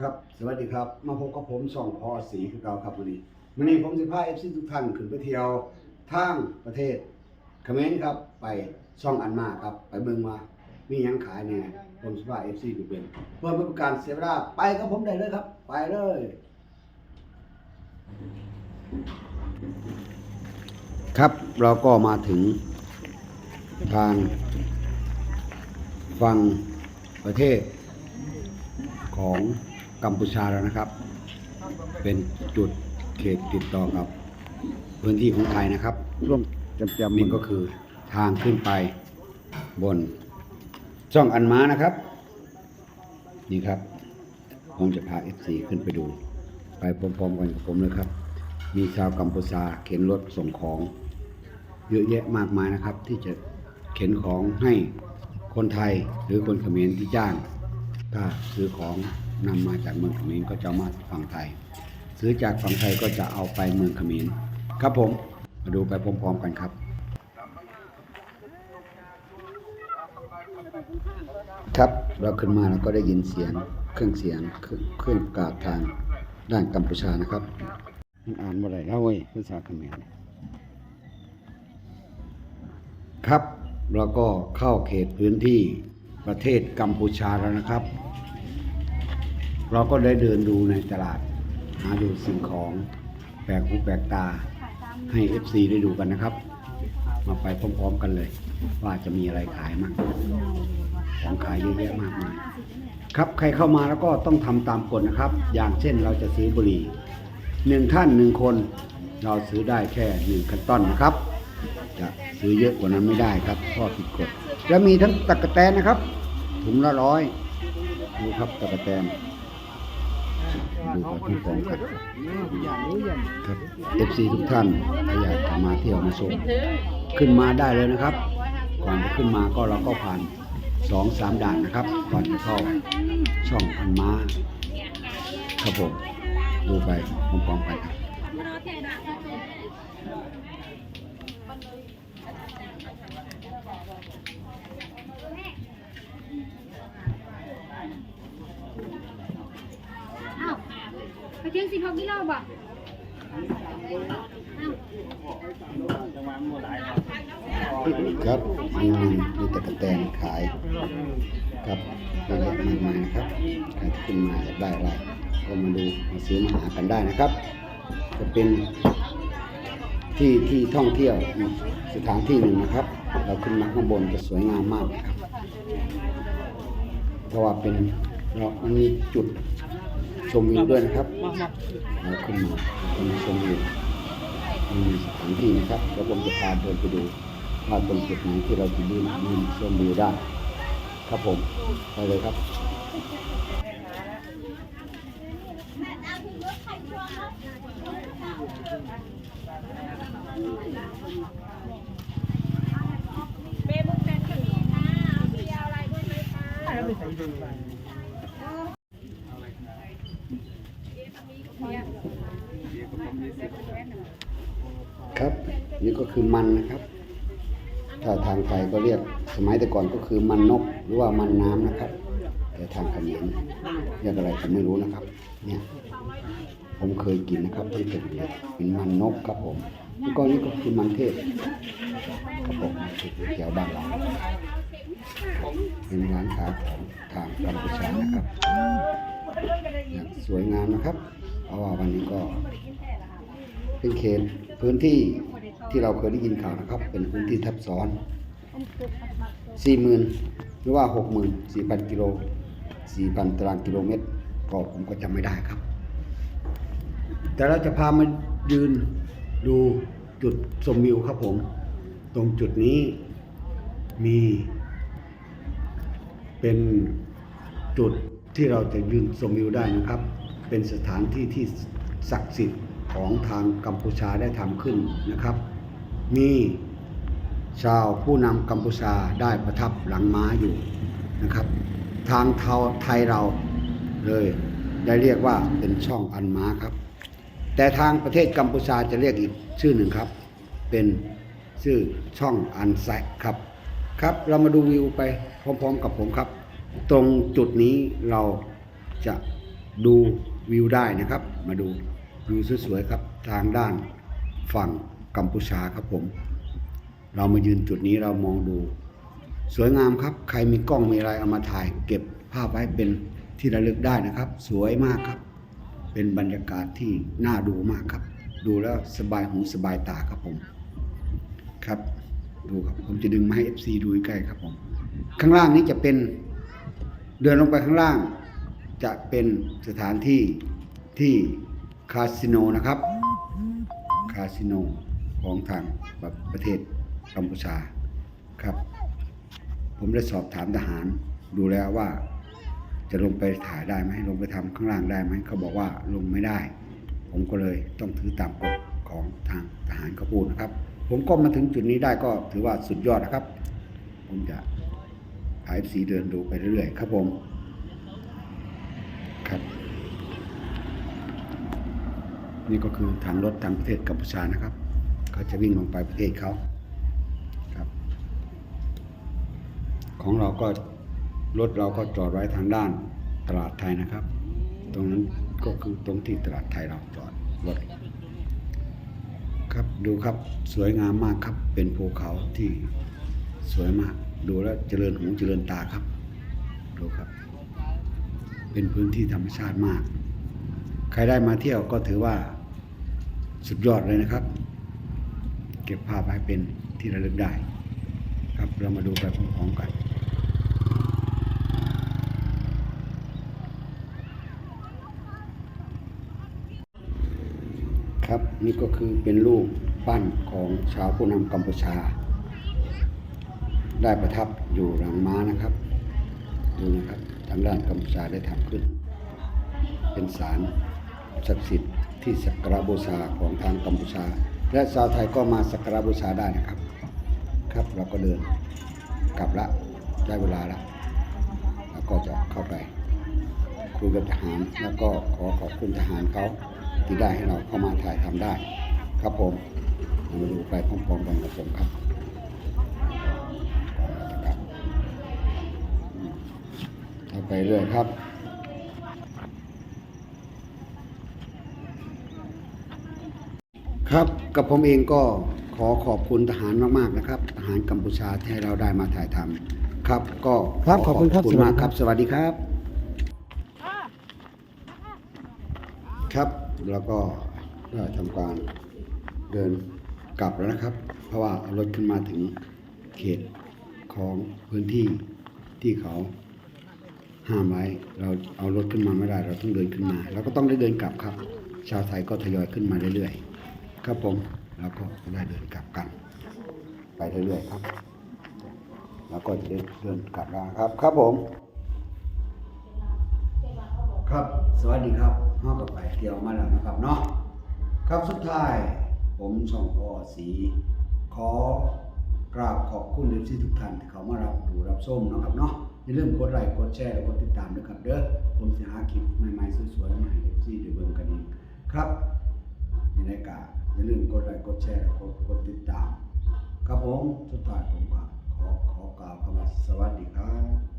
ครับ สวัสดีครับ มาพบกับผมส่องพอสีคือเก่าครับวันนี้วันนี้ผมสิพาเอฟซีทุกท่านขึ้นไปเที่ยวทางประเทศเขมรครับ ไปช่องอันมาครับ ไปเบิ่งว่ามีหยังขายแหน่ผมสิพาเอฟซีไปเป็นเพื่อไม่เป็นการเสียเวลาไปกับผมได้เลยครับ ไปเลย ครับเราก็มาถึงทางฝั่งประเทศของ กัมพูชาแล้วนะครับ เป็นจุดเขตติดต่อกับพื้นที่ของไทยนะครับ ร่วมจำจำนี่ก็คือทางขึ้นไปบนช่องอันม้านะครับ นี่ครับ ผมจะพา FC ขึ้นไปดู ไปพร้อมๆกันกับผมเลยครับ มีชาวกัมพูชาเข็นรถส่งของ เยอะแยะมากมายนะครับ ที่จะเข็นของให้คนไทยหรือคนเขมรที่จ้าง ถ้าซื้อของ นำมาจากเมืองเขมรก็จะมาฝั่งไทย ซื้อจากฝั่งไทยก็จะเอาไปเมืองเขมรครับผมมาดูไปพร้อมๆกันครับครับเราขึ้นมาแล้วก็ได้ยินเสียงเครื่องเสียงเครื่ององประกาศทางด้านกัมพูชานะครับมันอ่านบ่ได้แล้วเว้ยภาษาเขมรครับเราก็เข้าเขตพื้นที่ประเทศกัมพูชาแล้วนะครับ เราก็ได้เดินดูในตลาด หาดูสิ่งของแปลกหูแปลกตาให้ FC ได้ดูกันนะครับ มาไปพร้อมๆกันเลย ว่าจะมีอะไรขายมั่งของขายเยอะแยะมากมายครับใครเข้ามาแล้วก็ต้องทำตามกฎนะครับ อย่างเช่นเราจะซื้อบุหรี่หนึ่งท่านหนึ่งคนเราซื้อได้แค่หนึ่งคันต้นนะครับ จะซื้อเยอะกว่านั้นไม่ได้ครับเพราะผิดกฎจะมีทั้งตะกะแตนนะครับถุงละร้อยดูครับตะกะแตน ดูไปพร้อมๆกันครับ FC ทุกท่านถ้าอยากจะมาเที่ยวมาชมขึ้นมาได้เลยนะครับ ก่อนจะขึ้นมาก็เราก็ผ่านสองสามด่านนะครับ ก่อนจะเข้าช่องอันม้าครับผมดูไปพร้อมๆกันครับ ถึงสิบหกกิโลบ่ครับมีมีตะกะแตนขายครับเยอะแยะมากมายนะครับใครที่ขึ้นมาอยากได้อะไรก็มาดูมาซื้อมาหากันได้นะครับ จะเป็นที่ที่ท่องเที่ยวสถานที่หนึ่งนะครับ เราขึ้นมาข้างบนจะสวยงามมากนะครับเพราะว่าเป็น เรามันมีจุดชมวิวด้วยนะครับเราขึ้นมาเรามาชมวิวมีสถานที่นะครับแล้วผมจะพาเดินไปดูว่าตรงจุดไหนที่เราจะยืนยืนชมวิวได้ ครับผมไปเลยครับค ครับ นี่ก็คือมันนะครับ ถ้าทางไทยก็เรียกสมัยแต่ก่อนก็คือมันนกหรือว่ามันน้ำนะครับ แต่ทางเขมรเรียกอะไรผมไม่รู้นะครับ เนี่ย ผมเคยกินนะครับที่เป็นเป็นมันนกครับผมแล้วก็นี่ก็คือมันเทศครับผมแถวบ้านเราเป็นร้านค้าของทางกัมพูชานะครับ สวยงามนะครับ เพราะว่าวันนี้ก็ เป็นเขตพื้นที่ที่เราเคยได้ยินข่าวนะครับ เป็นพื้นที่ทับซ้อนสี่หมื่นหรือว่าหกหมื่นสี่พันกิโลสี่พันตารางกิโลเมตร ก็ผมก็จำไม่ได้ครับ แต่เราจะพามายืนดูจุดชมวิวครับผม ตรงจุดนี้มีเป็นจุดที่เราจะยืนชมวิวได้นะครับ เป็นสถานที่ที่ศักดิ์สิทธิ์ ของทางกัมพูชาได้ทำขึ้นนะครับ มีชาวผู้นำกัมพูชาได้ประทับหลังม้าอยู่นะครับ ทางเทาไทยเราเลยได้เรียกว่าเป็นช่องอันม้าครับ แต่ทางประเทศกัมพูชาจะเรียกอีกชื่อหนึ่งครับ เป็นชื่อช่องอันแซกครับครับเรามาดูวิวไปพร้อมๆกับผมครับ ตรงจุดนี้เราจะดูวิวได้นะครับ มาดู วิวสวยๆครับทางด้านฝั่งกัมพูชาครับผม เรามายืนจุดนี้เรามองดู สวยงามครับ ใครมีกล้องมีอะไรเอามาถ่าย เก็บภาพไว้เป็นที่ระลึกได้นะครับ สวยมากครับ เป็นบรรยากาศที่น่าดูมากครับ ดูแล้วสบายหูสบายตาครับผม ครับ ดูครับผมจะดึงมาให้ FC ดูใกล้ครับผม ข้างล่างนี้จะเป็นเดินลงไปข้างล่าง จะเป็นสถานที่ที่ คาสิโนนะครับ คาสิโนของทางประเทศกัมพูชาครับ ผมได้สอบถามทหารดูแล้วว่า จะลงไปถ่ายได้ไหมลงไปทำข้างล่างได้ไหมเขาบอกว่าลงไม่ได้ ผมก็เลยต้องถือตามกฎของทางทหารเขาพูดนะครับ ผมก็มาถึงจุดนี้ได้ก็ถือว่าสุดยอดนะครับ ผมจะพา FC เดินดูไปเรื่อยๆครับผม ครับ นี่ก็คือทางรถทางประเทศกัมพูชานะครับเขาจะวิ่งลงไปประเทศเขาครับ ของเราก็รถเราก็จอดไว้ทางด้านตลาดไทยนะครับ ตรงนั้นก็คือตรงที่ตลาดไทยเราจอดรถครับดูครับสวยงามมากครับ เป็นภูเขาที่สวยมาก ดูแล้วเจริญหูเจริญตาครับ ดูครับ เป็นพื้นที่ธรรมชาติมาก ใครได้มาเที่ยวก็ถือว่าสุดยอดเลยนะครับ เก็บภาพไว้เป็นที่ระลึกได้ ครับเรามาดูไปพร้อมๆกันครับนี่ก็คือเป็นรูปปั้นของชาวผู้นำกัมพูชา ได้ประทับอยู่หลังม้านะครับ ดูนะครับทางด้านกัมพูชาได้ทำขึ้น เป็นศาล ศักดิ์สิทธิ์ที่สักการบูชาของทางกัมพูชา และชาวไทยก็มาสักการบูชาได้นะครับ ครับเราก็เดินกลับละได้เวลาละแล้วก็จะเข้าไปคุยกับทหารแล้วก็ขอขอบคุณทหารเขาที่ได้ให้เราเข้ามาถ่ายทำได้ ครับผมมาดูไปพร้อมๆกันกับผมครับไปเรื่อยครับ ครับกับผมเองก็ขอขอบคุณทหารมากๆนะครับ ทหารกัมพูชาที่ให้เราได้มาถ่ายทำครับ ก็ครับขอบคุณครับขอบคุณมากครับ สวัสดีครับ ครับแล้วก็ได้ทำการเดินกลับแล้วนะครับ เพราะว่าเอารถขึ้นมาถึงเขตของพื้นที่ที่เขาห้ามไว้เราเอารถขึ้นมาไม่ได้ เราต้องเดินขึ้นมาเราก็ต้องได้เดินกลับครับ ชาวไทยก็ทยอยขึ้นมาเรื่อยๆ ครับผมแล้วก็ได้เดินกลับกัน ไปเรื่อยๆครับ แล้วก็จะได้เดินกลับแล้วครับ ครับผม ครับสวัสดีครับห้องกับไปเที่ยวมาแล้วนะครับเนาะครับสุดท้าย ผมช่องพอสีขอกราบขอบคุณเอฟซีทุกท่านที่เขามารับดูรับชมนะครับเนาะอย่าลืมกดไลค์กดแชร์และกดติดตามด้วยครับเด้อผมจะหาคลิปใหม่ๆสวยๆมาให้เอฟซีได้เบิ่งกันอีกครับยังไงก็ อย่าลืมกดไลค์กดแชร์กดกดติดตาม ครับผมสุดท้ายผมก็ขอขอกล่าวคำว่าสวัสดีครับ